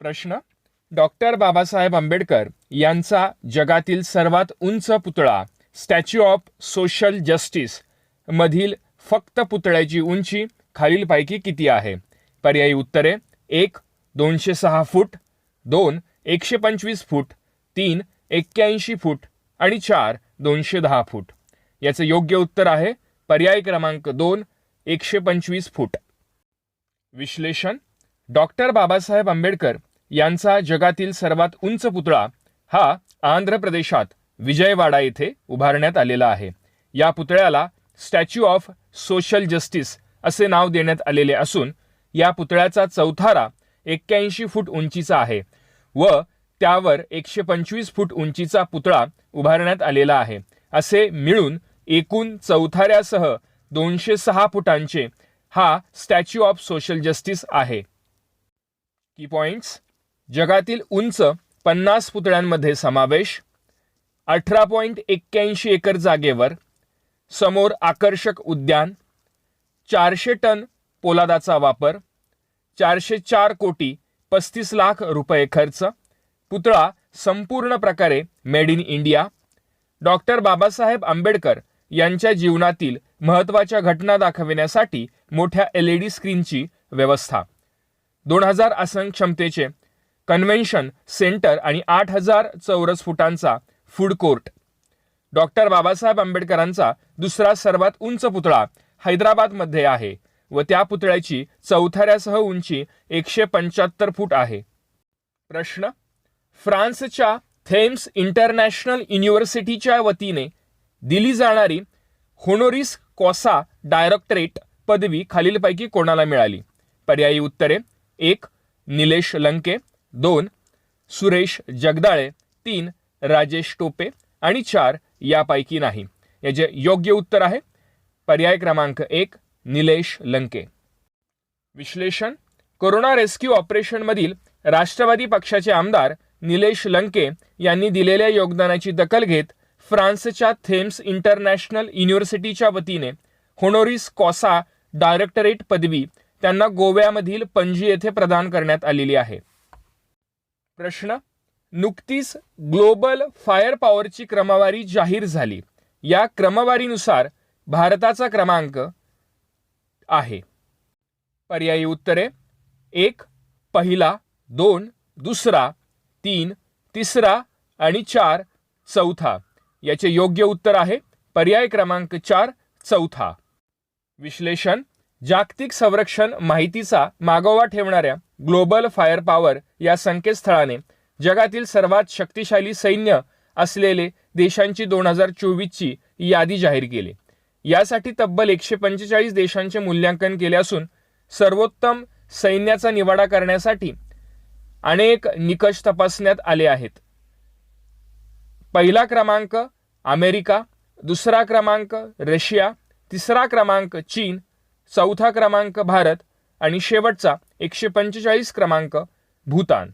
प्रश्न. डॉक्टर बाबासाहेब आंबेडकर यांचा जगातील सर्वात उंच पुतळा स्टॅच्यू ऑफ सोशल जस्टिस मधील फक्त पुतळ्याची उंची खालीलपैकी किती आहे? पर्यायी उत्तरे एक दोनशे सहा फूट दोन एकशे पंचवीस फूट तीन एक्क्याऐंशी फूट आणि चार दोनशे दहा फूट. याचं योग्य उत्तर आहे पर्याय क्रमांक दोन एकशे पंचवीस फूट. विश्लेषण. डॉक्टर बाबासाहेब आंबेडकर यांचा जगातील सर्वात उंच पुतळा हा आंध्र प्रदेशात विजयवाडा येथे उभारण्यात आलेला आहे. या पुतळ्याला स्टॅच्यू ऑफ सोशल जस्टिस असे नाव देण्यात आलेले असून या पुतळ्याचा चौथारा एक्क्याऐंशी फूट उंचीचा आहे व त्यावर एकशे पंचवीस फूट उंचीचा पुतळा उभारण्यात आलेला आहे. असे मिळून एकूण चौथाऱ्यासह दोनशे सहा फुटांचे हा स्टॅच्यू ऑफ सोशल जस्टिस आहे. की पॉइंट्स? जगातील उंच पन्नास पुतळ्यांमध्ये समावेश अठरा पॉईंट एक्क्याऐंशी एकर जागेवर समोर आकर्षक उद्यान चारशे टन पोलादाचा वापर चारशे चार कोटी पस्तीस लाख रुपये खर्च पुतळा संपूर्ण प्रकारे made in India. Doctor Babasaheb Ambedkar यांच्या जीवनातील महत्त्वाच्या घटना दाखविण्यासाठी मोठ्या एल ई डी स्क्रीनची व्यवस्था. दोन हजार आसन क्षमतेचे कन्व्हेन्शन सेंटर आणि आठ हजार चौरस फुटांचा फूड कोर्ट. डॉक्टर बाबासाहेब आंबेडकरांचा दुसरा सर्वात उंच पुतळा हैदराबादमध्ये आहे व त्या पुतळ्याची चौथऱ्यासह उंची एकशे पंच्याहत्तर फूट आहे. प्रश्न. फ्रान्सच्या थेम्स इंटरनॅशनल युनिव्हर्सिटीच्या वतीने दिली जाणारी होनोरिस कॉसा डायरेक्टरेट पदवी खालीलपैकी कोणाला मिळाली? पर्यायी उत्तरे. एक. निलेश लंके. दोन सुरेश जगदाळे. तीन राजेश टोपे. आणि चार यापैकी नाही. याचे योग्य उत्तर आहे. पर्याय क्रमांक एक निलेश लंके. विश्लेषण. कोरोना रेस्क्यू ऑपरेशनमधील राष्ट्रवादी पक्षाचे आमदार निलेश लंके यांनी दिलेल्या योगदानाची दखल घेत फ्रान्सच्या थेम्स इंटरनॅशनल युनिव्हर्सिटीच्या वतीने होनोरिस कॉसा डायरेक्टरेट पदवी त्यांना गोव्यामधील पणजी येथे प्रदान करण्यात आलेली आहे. प्रश्न. नुकतीच ग्लोबल फायर पॉवरची क्रमवारी जाहीर झाली. या क्रमवारीनुसार भारताचा क्रमांक आहे. पर्यायी उत्तरे. एक पहिला दोन दुसरा तीन तिसरा आणि चार चौथा. याचे योग्य उत्तर आहे. पर्याय क्रमांक चार चौथा. विश्लेषण. जागतिक संरक्षण माहितीचा मागोवा ठेवणाऱ्या ग्लोबल फायर पॉवर या संकेतस्थळाने जगातील सर्वात शक्तिशाली सैन्य असलेले देशांची दोन हजार चोवीसची यादी जाहीर केली. यासाठी तब्बल एकशे पंचेचाळीस देशांचे मूल्यांकन केले असून सर्वोत्तम सैन्याचा निवाडा करण्यासाठी अनेक निकष तपासण्यात आले आहेत. पहिला क्रमांक अमेरिका दुसरा क्रमांक रशिया तिसरा क्रमांक चीन चौथा क्रमांक भारत आणि शेवटचा एकशे पंचेचाळीस क्रमांक भूतान.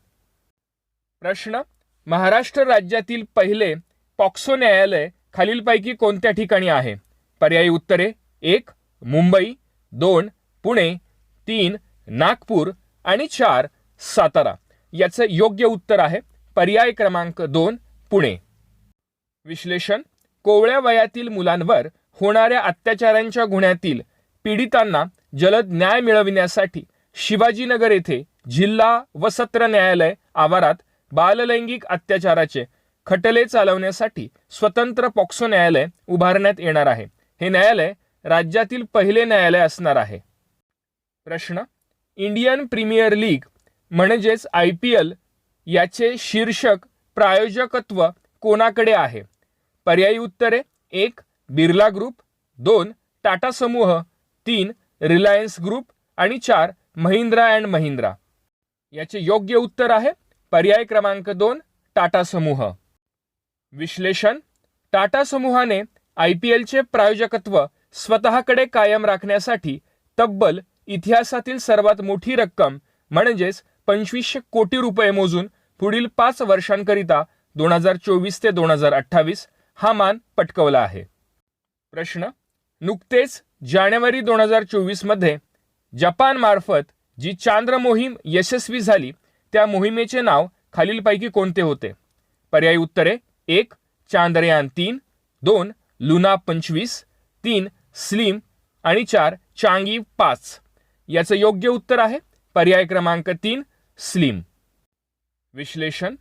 प्रश्न महाराष्ट्र राज्यातील पहिले पॉक्सो न्यायालय खालीलपैकी कोणत्या ठिकाणी आहे? पर्यायी उत्तरे एक मुंबई दोन पुणे तीन नागपूर आणि चार सातारा. याचं योग्य उत्तर आहे पर्याय क्रमांक दोन पुणे. विश्लेषण कोवळ्या वयातील मुलांवर होणाऱ्या अत्याचारांच्या गुन्ह्यातील पीडितांना जलद न्याय मिळविण्यासाठी शिवाजीनगर येथे जिल्हा व सत्र न्यायालय आवारात बाललैंगिक अत्याचाराचे खटले चालवण्यासाठी स्वतंत्र पॉक्सो न्यायालय उभारण्यात येणार आहे. हे न्यायालय राज्यातील पहिले न्यायालय असणार आहे. प्रश्न. इंडियन प्रीमियर लीग म्हणजेच आय पी एल याचे शीर्षक प्रायोजकत्व कोणाकडे आहे? पर्यायी उत्तरे एक बिर्ला ग्रुप दोन टाटा समूह तीन रिलायन्स ग्रुप आणि चार महिंद्रा अँड महिंद्रा. याचे योग्य उत्तर आहे पर्याय क्रमांक दोन टाटा समूह. विश्लेषण. टाटा समूहाने आय पी एलचे प्रायोजकत्व स्वतःकडे कायम राखण्यासाठी तब्बल इतिहासातील सर्वात मोठी रक्कम म्हणजेच पंचवीसशे कोटी रुपये मोजून पुढील पाच वर्षांकरिता दोन हजार चोवीस ते दोन हजार अठ्ठावीस हा मान पटकवला आहे. प्रश्न. नुकतेच जानेवारी दोन हजार चोवीसमध्ये जपानमार्फत जी चांद्र मोहीम यशस्वी झाली त्या मोहिमेचे नाव खालीलपैकी कोणते होते? पर्यायी उत्तरे एक चांद्रयान तीन दोन लुना पंचवीस तीन स्लीम आणि चार चांगी पाच. याचं योग्य उत्तर आहे पर्याय क्रमांक तीन स्लीम. विश्लेषण.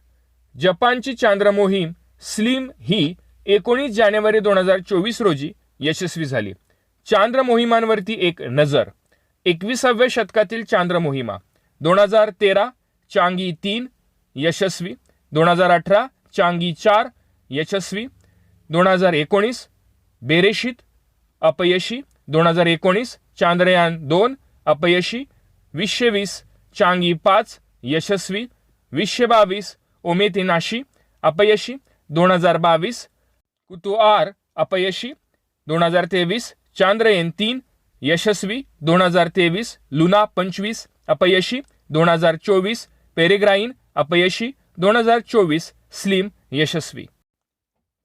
जपानची चांद्र मोहीम स्लीम ही एकोणीस जानेवारी दोन हजार चोवीस रोजी यशस्वी झाली. चांद्र मोहिमांवरती एक नजर. एकविसाव्या शतकातील चांद्र मोहिमा दोन हजार तेरा चांगी तीन यशस्वी. दोन हजार अठरा चांगी चार यशस्वी. दोन हजार एकोणीस बेरेशीत अपयशी. दोन हजार एकोणीस चांद्रयान दोन अपयशी. वीसशे वीस चांगी पाच यशस्वी. वीसशे बावीस ओमेतिनाशी अपयशी. दोन हजार बावीस कुतुआर अपयशी. दोन हजार तेवीस चांद्रयान तीन यशस्वी दोन हजार तेवीस लुना पंचवीस अपयशी दोन हजार चोवीस पेरेग्राईन अपयशी दोन हजार चोवीस स्लिम यशस्वी.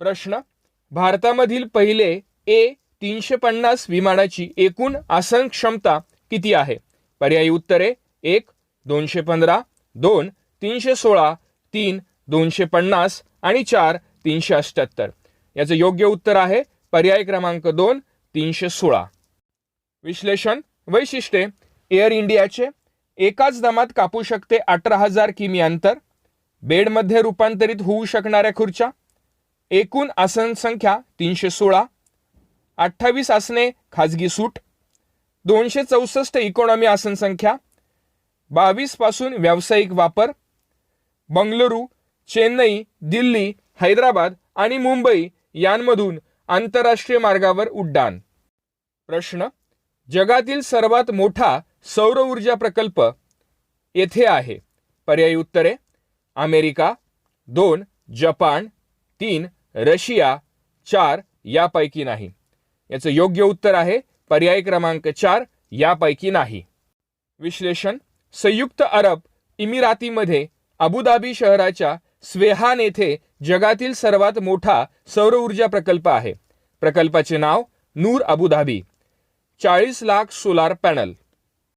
प्रश्न भारतामधील पहिले ए तीनशे पन्नास विमानाची एकूण आसन क्षमता किती आहे? पर्यायी उत्तरे एक दोनशे पंधरा दोन तीनशे सोळा तीन दोनशे पन्नास आणि चार तीनशे अष्ट्याहत्तर याचं योग्य उत्तर आहे पर्याय क्रमांक दोन तीनशे सोळा. विश्लेषण वैशिष्ट्ये. एअर इंडियाचे एकाच दमात कापू शकते अठरा हजार किमी अंतर. बेडमध्ये रूपांतरित होऊ शकणाऱ्या खुर्च्या. एकूण आसन संख्या तीनशे सोळा. अठ्ठावीस आसने खाजगी सूट. दोनशे चौसष्ट इकॉनॉमी आसन संख्या. बावीसपासून व्यावसायिक वापर. बंगळुरू चेन्नई दिल्ली हैदराबाद आणि मुंबई यांमधून आंतरराष्ट्रीय मार्गावर उड्डाण. प्रश्न जगातील सर्वात मोठा सौर ऊर्जा प्रकल्प येथे आहे. पर्यायी उत्तरे अमेरिका दोन जपान तीन रशिया चार यापैकी नाही. याचं योग्य उत्तर आहे पर्याय क्रमांक चार यापैकी नाही. विश्लेषण संयुक्त अरब इमिरातीमध्ये अबुधाबी शहराच्या स्वेहान येथे जगातील सर्वात मोठा सौर ऊर्जा प्रकल्प आहे. प्रकल्पाचे नाव नूर अबुधाबी. चाळीस लाख सोलार पॅनल.